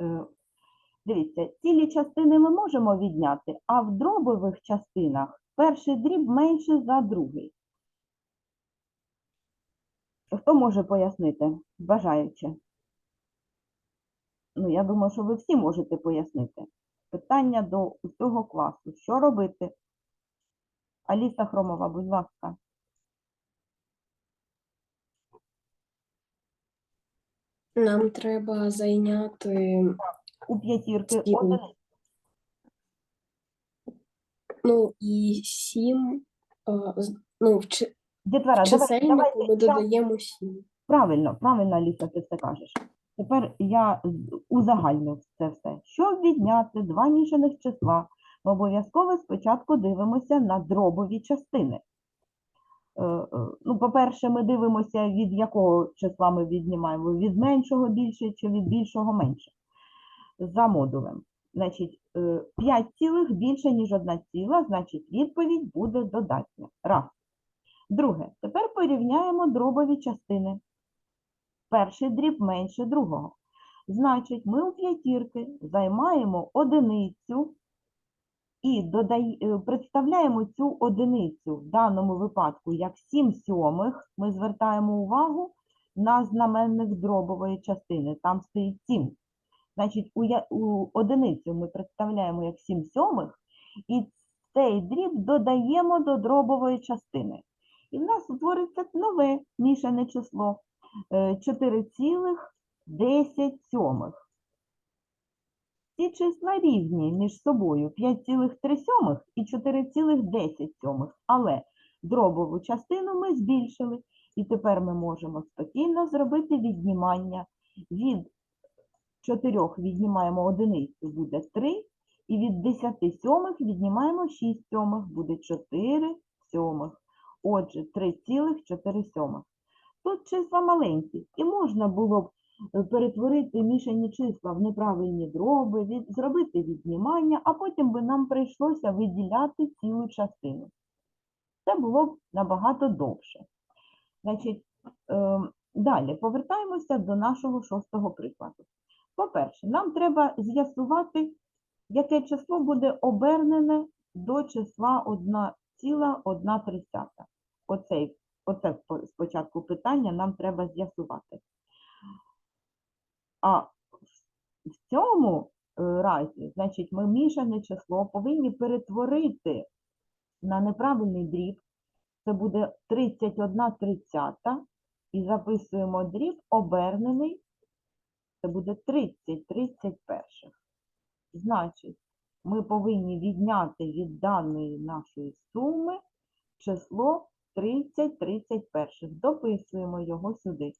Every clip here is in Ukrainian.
Е, Дивіться, цілі частини ми можемо відняти, а в дробових частинах перший дріб менший за другий. Хто може пояснити, бажаючи? Ну, я думаю, що ви всі можете пояснити. Питання до усього класу. Що робити? Аліса Хромова, будь ласка. Нам треба зайняти, У п'ятірки Сім. одиниць. ну, і сім, а, з- ну, в чи- Дітвора, в давай, чисельнику давайте ми я- додаємо сім. Правильно, правильно, Аліса, ти все кажеш. Тепер я з- узагальню це все. Щоб відняти два мішаних числа, ми обов'язково спочатку дивимося на дробові частини. Е, е, Ну, по-перше, ми дивимося, від якого числа ми віднімаємо, від меншого більше чи від більшого менше. За модулем. Значить, 5 цілих більше, ніж 1 ціла, значить відповідь буде додатня. Раз. Друге, тепер порівняємо дробові частини. Перший дріб менше другого. Значить, ми у п'ятірки займаємо одиницю і е, представляємо цю одиницю в даному випадку як 7 сьомих. Ми звертаємо увагу на знаменник дробової частини. Там стоїть 7. Значить, у, одиницю ми представляємо як 7 сьомих, і цей дріб додаємо до дробової частини. І в нас утвориться нове мішане число. 4,10 сьомих. Ці числа рівні між собою 5,3 і 4,10 але дробову частину ми збільшили, і тепер ми можемо спокійно зробити віднімання. Від 4 віднімаємо одиницю, буде 3, і від 10 сьомих віднімаємо 6 сьомих, буде 4 сьомих. Отже, 3,4 сьомих. Тут числа маленькі, і можна було б перетворити мішані числа в неправильні дроби, від, зробити віднімання, а потім би нам прийшлося виділяти цілу частину. Це було б набагато довше. Значить, е, далі повертаємося до нашого шостого прикладу. По-перше, нам треба з'ясувати, яке число буде обернене до числа 1,1. Оце спочатку питання нам треба з'ясувати. А в- цьому е, разі, значить, ми мішане число повинні перетворити на неправильний дріб. Це буде 31 тридцята. І записуємо дріб обернений. Це буде 30 31. Значить, ми повинні відняти від даної нашої суми число 30 31. Дописуємо його сюди.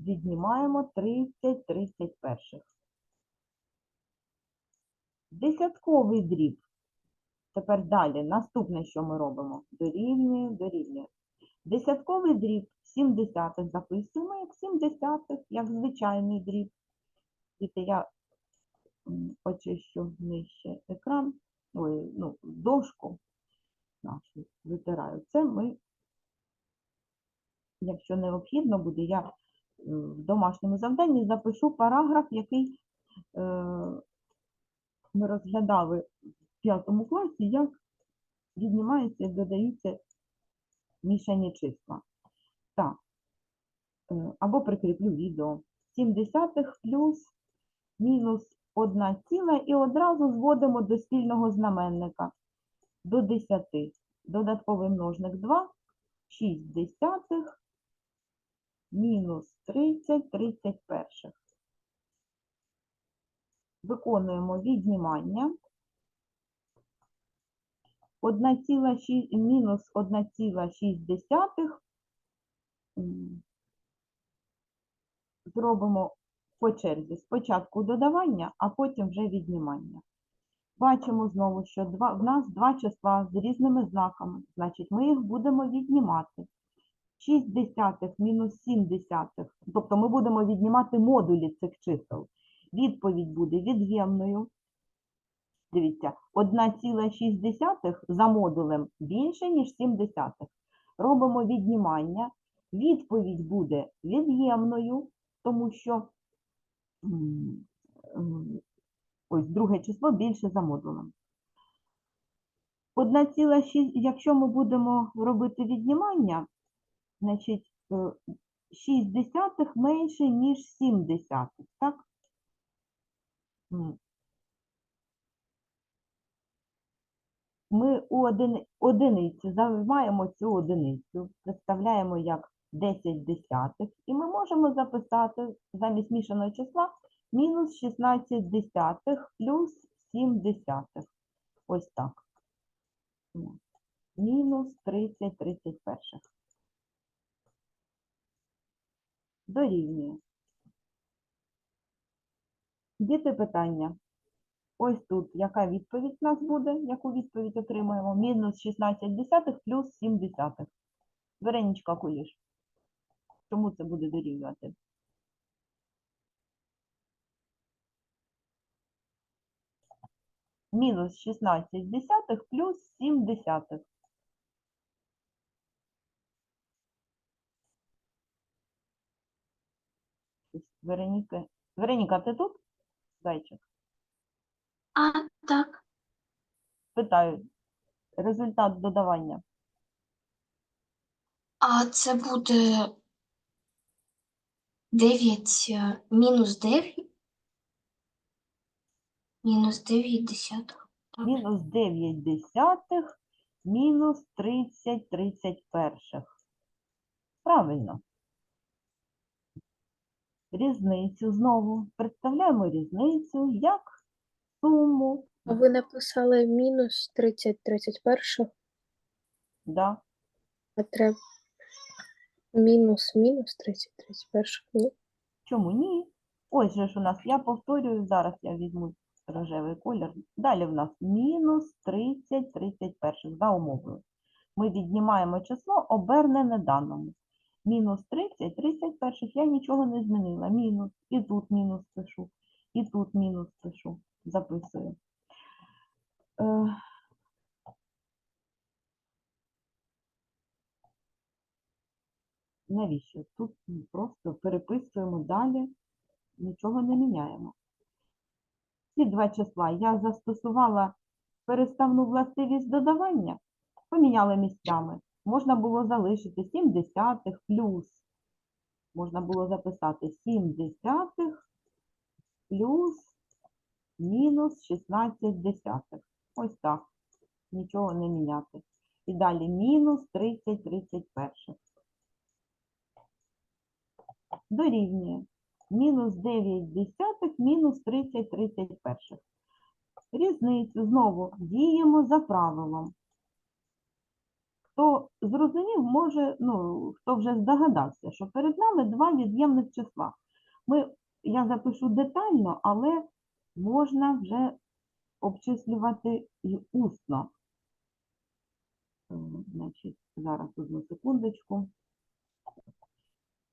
Віднімаємо 30 31. Десятковий дріб. Тепер далі. Наступне, що ми робимо? Дорівнює, дорівнює. Десятковий дріб 7 десятих записуємо як 7 десятих, як звичайний дріб. Діти, я очищу нижче екран, ой, ну, дошку нашу витираю. Це ми, якщо необхідно буде, я в домашньому завданні запишу параграф, який е, ми розглядали в п'ятому класі, як віднімаються і додаються мішані числа. Так, е, або прикріплю відео. 7 десятих плюс мінус 1 ціла і одразу зводимо до спільного знаменника до 10. Додатковий множник 2, 6 десятих, мінус 30, 31. Виконуємо віднімання. 1,6, мінус 1,6 зробимо по черзі. Спочатку додавання, а потім вже віднімання. Бачимо знову, що два, в нас два числа з різними знаками, значить ми їх будемо віднімати. 6 десятих мінус 7 десятих, тобто ми будемо віднімати модулі цих чисел. Відповідь буде від'ємною. Дивіться, 1,6 за модулем більше, ніж 7 десятих. Робимо віднімання. Відповідь буде від'ємною, тому що ось друге число більше за модулем. 1,6, якщо ми будемо робити віднімання, значить е, 6 десятих менше, ніж 7 десятих, так? Ми у одини, одиниці займаємо цю одиницю, представляємо як 10 десятих, і ми можемо записати замість мішаного числа мінус 16 десятих плюс 7 десятих. Ось так. Ну, Мінус 30 31. Дорівнює. Діти питання. Ось тут яка відповідь у нас буде, яку відповідь отримаємо? Мінус 16 десятих плюс 7 десятих. Веренічка Куліш. Чому це буде дорівнювати? Мінус 16 десятих плюс 7 десятих. Вероніка, Вероніка, ти тут? Зайчик. А, так. Питаю. Результат додавання. А це буде 9 е, мінус 9. Мінус 9 десятих. Так. Мінус 9 десятих, мінус 30 тридцять перших. Правильно. Різницю знову. Представляємо різницю як суму. А ви написали мінус 30 31, Да? а треба мінус мінус 30 31. Ні? Чому ні? Ось же ж у нас, я повторюю, зараз я візьму рожевий колір. Далі в нас мінус 30 31 за умовою. Ми віднімаємо число обернене даному. Мінус 30 31 я нічого не змінила. Мінус. І тут мінус пишу. І тут мінус пишу. Записую. Е, Навіщо? Тут просто переписуємо далі, нічого не міняємо. Ці два числа я застосувала переставну властивість додавання, поміняла місцями. Можна було залишити 7 десятих плюс. Можна було записати 7 десятих плюс мінус 16 десятих. Ось так. Нічого не міняти. І далі мінус 30 31. Дорівнює мінус 9 десятих, мінус 30 31. Різницю знову діємо за правилом. Хто зрозумів, може, ну, хто вже здогадався, що перед нами два від'ємних числа. Ми, я запишу детально, але можна вже обчислювати і усно. Е, Значить, зараз одну секундочку.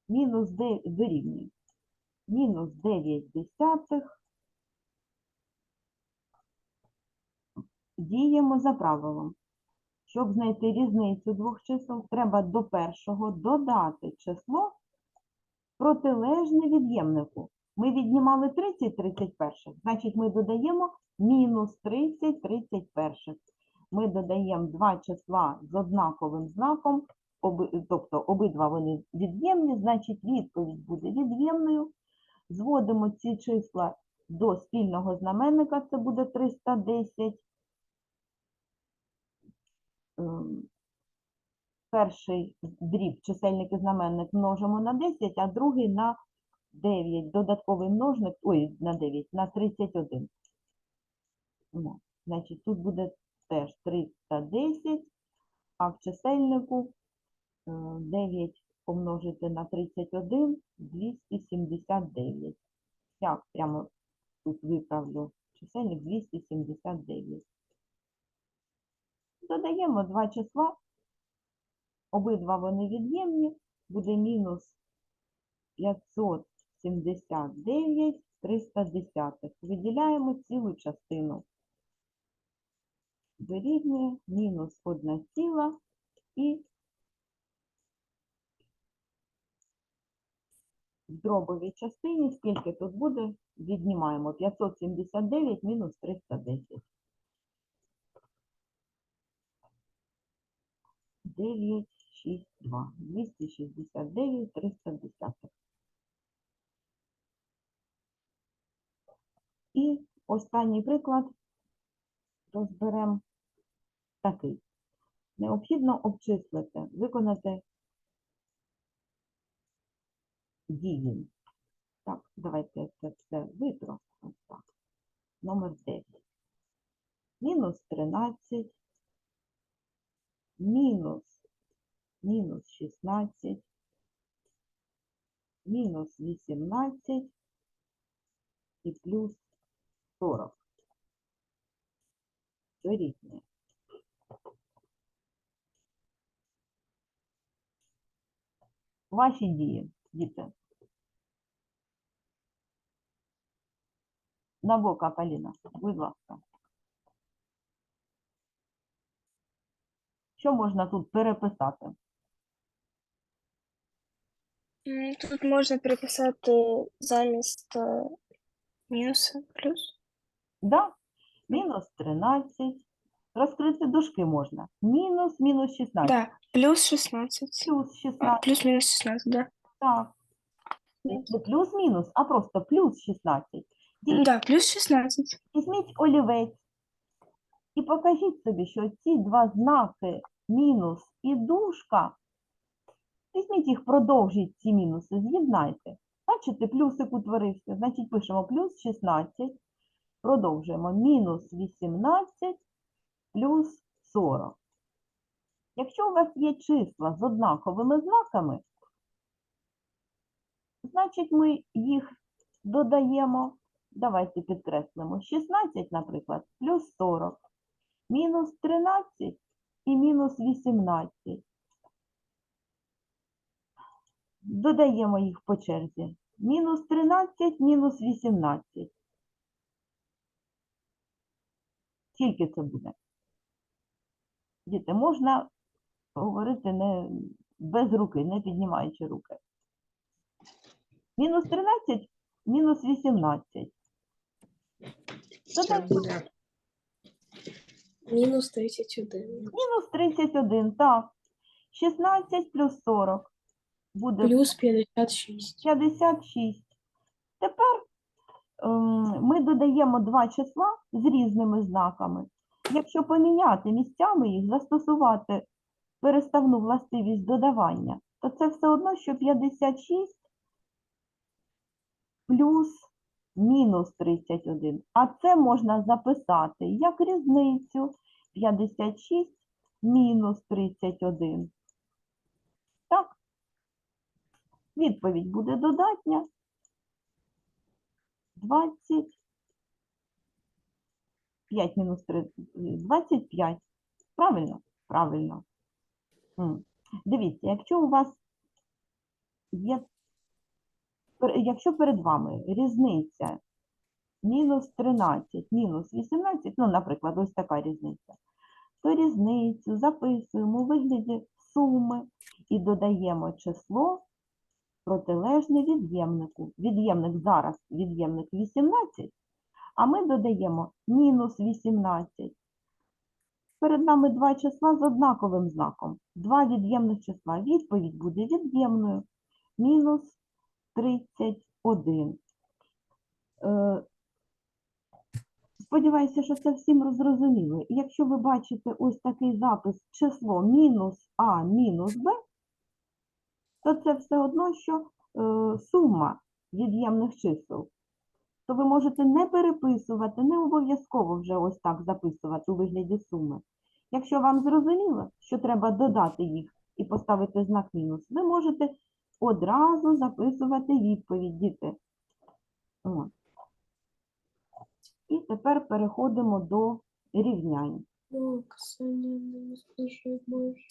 Мінус 9 дорівнює. Мінус 9 десятих. Діємо за правилом. Щоб знайти різницю двох чисел, треба до першого додати число протилежне від'ємнику. Ми віднімали 30 31, значить ми додаємо мінус 30 31. Ми додаємо два числа з однаковим знаком, тобто обидва вони від'ємні, значить відповідь буде від'ємною. Зводимо ці числа до спільного знаменника, це буде 310. Ем, Перший дріб, чисельник і знаменник множимо на 10, а другий на 9. Додатковий множник, ой, на 9, на 31. Ну, значить, тут буде теж 310, а в чисельнику е, 9 помножити на 31 279. Я прямо тут виправлю чисельник 279. Додаємо два числа, обидва вони від'ємні, буде мінус 579 310. Виділяємо цілу частину. Дорівнює мінус 1 ціла і в дробовій частині, скільки тут буде, віднімаємо 579 мінус 310. 9, 6, 2. 269, 310. І останній приклад розберемо такий. Необхідно обчислити, виконати дії. Так, давайте це все витру. Так. Номер 9. Мінус 13, мінус, мінус 16, мінус 18 і плюс 40. Дорівнює. Ваші дії, діти. Набока, Поліна, будь ласка. Що можна тут переписати? Тут можна переписати замість е, мінуса плюс. Да? Мінус 13. Розкрити дужки можна. Мінус, мінус 16. Да, плюс 16. Плюс А, 16. Плюс-мінус 16, да. Так. Не плюс-мінус, а просто плюс 16. Дітки, Да, плюс 16. Візьміть олівець і покажіть собі, що ці два знаки мінус і дужка, візьміть їх, продовжіть ці мінуси, з'єднайте. Бачите, плюсик утворився, значить пишемо плюс 16, продовжуємо мінус 18 плюс 40. Якщо у вас є числа з однаковими знаками, значить ми їх додаємо Давайте підкреслимо 16, наприклад, плюс 40, мінус 13 і мінус 18. Додаємо їх по черзі. Мінус 13, мінус 18. Скільки це буде? Діти, можна говорити не без руки, не піднімаючи руки. Мінус 13, мінус 18. Додайте буде мінус 31. Мінус 31, так. 16 плюс 40 буде Плюс 56. 56. Тепер ем, ми додаємо два числа з різними знаками. Якщо поміняти місцями їх, застосувати переставну властивість додавання, то це все одно, що 56 плюс мінус 31. А це можна записати як різницю 56 мінус 31. Так? Відповідь буде додатня. 25 мінус 3, 25. Правильно? Правильно. Дивіться, якщо у вас є, якщо перед вами різниця мінус 13, мінус 18, ну, наприклад, ось така різниця, то різницю записуємо у вигляді суми і додаємо число протилежне від'ємнику. Від'ємник зараз від'ємник 18, а ми додаємо мінус 18. Перед нами два числа з однаковим знаком. Два від'ємних числа. Відповідь буде від'ємною. Мінус 31. Е, Сподіваюся, що це всім зрозуміло. Якщо ви бачите ось такий запис число мінус А мінус Б, то це все одно, що е, сума від'ємних чисел. То ви можете не переписувати, не обов'язково вже ось так записувати у вигляді суми. Якщо вам зрозуміло, що треба додати їх і поставити знак мінус, ви можете одразу записувати відповідь, діти. От. І тепер переходимо до рівнянь. Ну, Ксенія, не може.